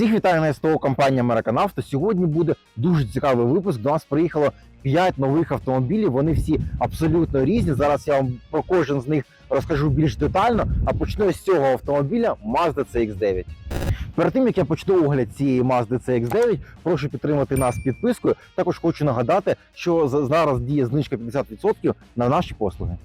Всіх вітаю на СТО компанія Американавто. Сьогодні буде дуже цікавий випуск. До нас приїхало 5 нових автомобілів. Вони всі абсолютно різні. Зараз я вам про кожен з них розкажу більш детально. А почну з цього автомобіля Mazda CX-9. Перед тим як я почну огляд цієї Mazda CX-9, прошу підтримати нас підпискою. Також хочу нагадати, що зараз діє знижка 50% на наші послуги.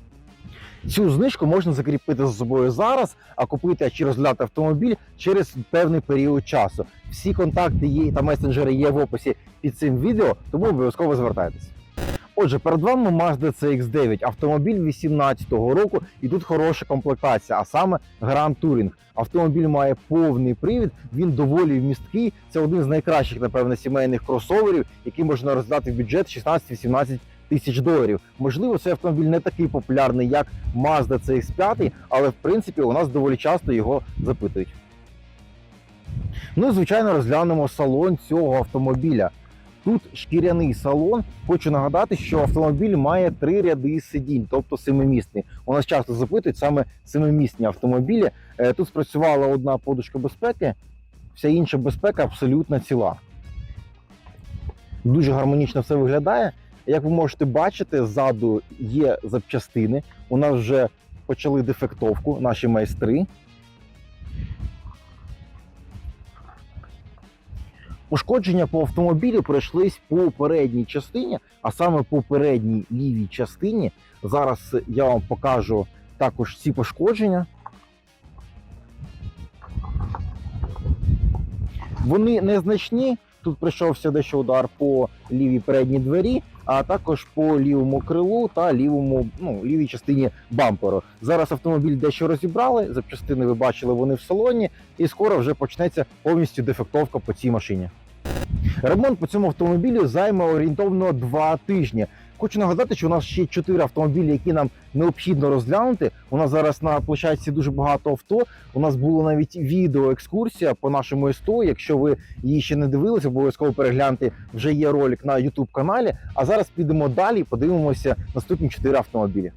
Цю знижку можна закріпити за собою зараз, а купити чи розглядати автомобіль через певний період часу. Всі контакти є та месенджери є в описі під цим відео, тому обов'язково звертайтесь. Отже, перед вами Mazda CX-9, автомобіль 18-го року, і тут хороша комплектація, а саме Grand Touring. Автомобіль має повний привід, він доволі вмісткий. Це один з найкращих, напевно, сімейних кросоверів, який можна роздати в бюджет 16-18 тисяч доларів. Можливо, цей автомобіль не такий популярний, як Mazda CX-5, але в принципі у нас доволі часто його запитують. Ну і звичайно розглянемо салон цього автомобіля. Тут шкіряний салон. Хочу нагадати, що автомобіль має три ряди сидінь, тобто семимісний. У нас часто запитують саме семимісні автомобілі. Е, Тут спрацювала одна подушка безпеки, вся інша безпека абсолютно ціла. Дуже гармонічно все виглядає. Як ви можете бачити, ззаду є запчастини. У нас вже почали дефектовку наші майстри. Ушкодження по автомобілю пройшлись по передній частині, а саме по передній лівій частині. Зараз я вам покажу також ці пошкодження. Вони незначні. Тут прийшовся дещо удар по лівій передній двері, а також по лівому крилу та лівому, ну, лівій частині бамперу. Зараз автомобіль дещо розібрали. Запчастини ви бачили вони в салоні, і скоро вже почнеться повністю дефектовка по цій машині. Ремонт по цьому автомобілю займе орієнтовно два тижні. Хочу нагадати, що у нас ще чотири автомобілі, які нам необхідно розглянути. У нас зараз на площадці дуже багато авто. У нас була навіть відеоекскурсія по нашому СТО. Якщо ви її ще не дивилися, обов'язково перегляньте. Вже є ролик на YouTube каналі. А зараз підемо далі і подивимося наступні чотири автомобілі.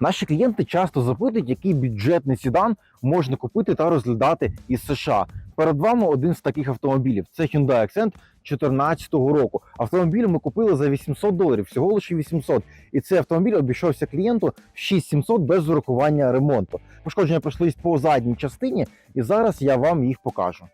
Наші клієнти часто запитують, який бюджетний седан можна купити та розглядати із США. Перед вами один з таких автомобілів. Це Hyundai Accent 2014 року. Автомобіль ми купили за 800 доларів, всього лише 800. І цей автомобіль обійшовся клієнту в 6700 без урахування ремонту. Пошкодження пройшлись по задній частині, і зараз я вам їх покажу.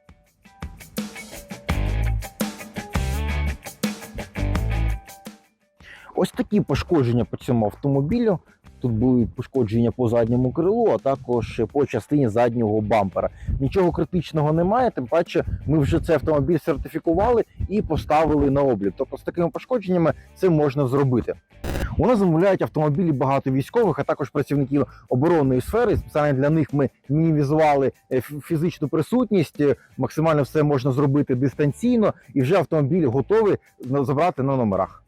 Ось такі пошкодження по цьому автомобілю. Тут будуть пошкодження по задньому крилу, а також по частині заднього бампера. Нічого критичного немає, тим паче ми вже цей автомобіль сертифікували і поставили на облік. Тобто з такими пошкодженнями це можна зробити. У нас замовляють автомобілі багато військових, а також працівників оборонної сфери. Спеціально для них ми мінімізували е, фізичну присутність. е, Максимально все можна зробити дистанційно, і вже автомобіль готовий забрати на номерах.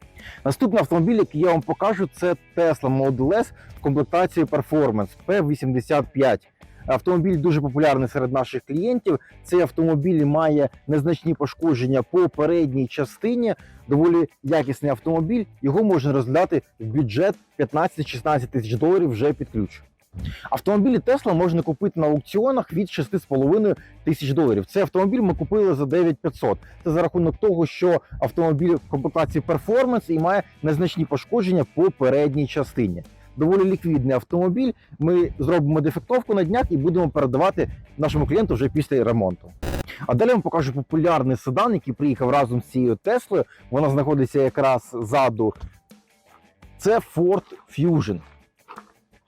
Наступний автомобіль, який я вам покажу, це Tesla Model S в комплектації Performance P85. Автомобіль дуже популярний серед наших клієнтів. Цей автомобіль має незначні пошкодження по передній частині. Доволі якісний автомобіль. Його можна розглядати в бюджет 15-16 тисяч доларів вже під ключ. Автомобілі Tesla можна купити на аукціонах від 6,5 тисяч доларів. Цей автомобіль ми купили за 9500. Це за рахунок того, що автомобіль в комплектації Performance і має незначні пошкодження по передній частині. Доволі ліквідний автомобіль. Ми зробимо дефектовку на днях і будемо передавати нашому клієнту вже після ремонту. А далі вам покажу популярний седан, який приїхав разом з цією Теслою. Вона знаходиться якраз ззаду. Це Ford Fusion.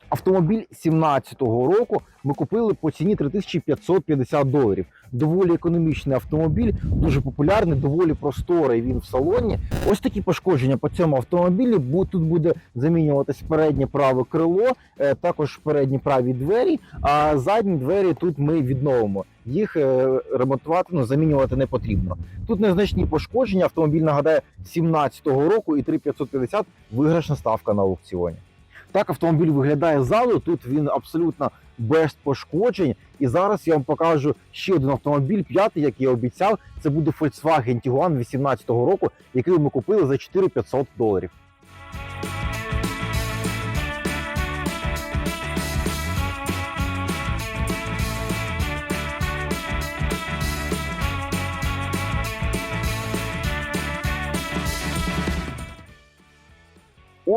Автомобіль 17-го року ми купили по ціні 3550 доларів. Доволі економічний автомобіль, дуже популярний, доволі просторий він в салоні. Ось такі пошкодження по цьому автомобілі. Бу- Тут буде замінюватись переднє праве крило, е, також передні праві двері. А задні двері тут ми відновимо. Їх е, ремонтувати, ну замінювати не потрібно. Тут незначні пошкодження. Автомобіль нагадає 17-го року і 3550 виграшна ставка на аукціоні. Так автомобіль виглядає ззаду. Тут він абсолютно без пошкоджень. І зараз я вам покажу ще один автомобіль, п'ятий, як я обіцяв. Це буде Volkswagen Tiguan 18-го року, який ми купили за 4500 доларів.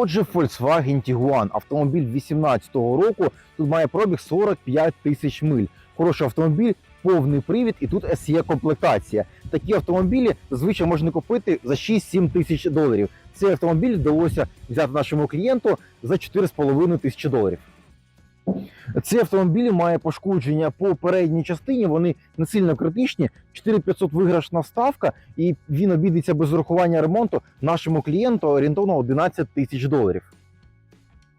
Отже, Volkswagen Tiguan, автомобіль 18-го року, тут має пробіг 45 тисяч миль. Хороший автомобіль, повний привід, і тут SE комплектація. Такі автомобілі зазвичай можна купити за 6-7 тисяч доларів. Цей автомобіль вдалося взяти нашому клієнту за 4,5 тисячі доларів. Цей автомобіль має пошкодження по передній частині, вони не сильно критичні. 4500 виграшна ставка, і він обійдеться без урахування ремонту нашому клієнту орієнтовно 11 тисяч доларів.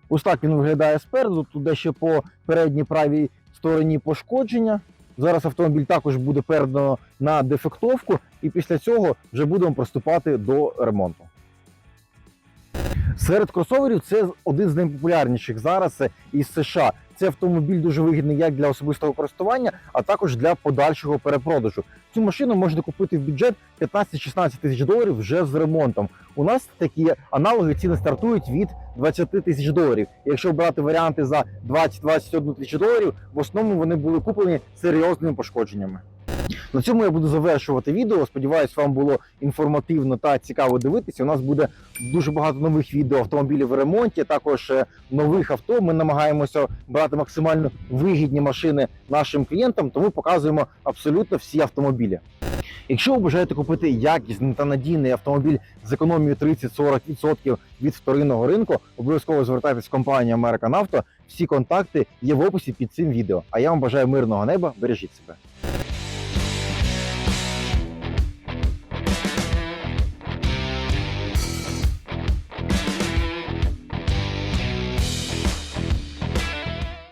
Ось так він виглядає спереду. Тут дещо по передній правій стороні пошкодження. Зараз автомобіль також буде передано на дефектовку, і після цього вже будемо приступати до ремонту. Серед кросоверів це один з найпопулярніших зараз із США. Цей автомобіль дуже вигідний як для особистого користування, а також для подальшого перепродажу. Цю машину можна купити в бюджет 15-16 тисяч доларів вже з ремонтом. У нас такі аналоги ціни стартують від 20 тисяч доларів. Якщо брати варіанти за 20-21 тисячу доларів, в основному вони були куплені серйозними пошкодженнями. На цьому я буду завершувати відео. Сподіваюсь, вам було інформативно та цікаво дивитися. У нас буде дуже багато нових відео автомобілів в ремонті, також е, нових авто. Ми намагаємося брати максимально вигідні машини нашим клієнтам, тому показуємо абсолютно всі автомобілі. Якщо ви бажаєте купити якісний та надійний автомобіль з економією 30-40% від вторинного ринку, обов'язково звертайтесь в компанію American Auto. Всі контакти є в описі під цим відео. А я вам бажаю мирного неба, бережіть себе.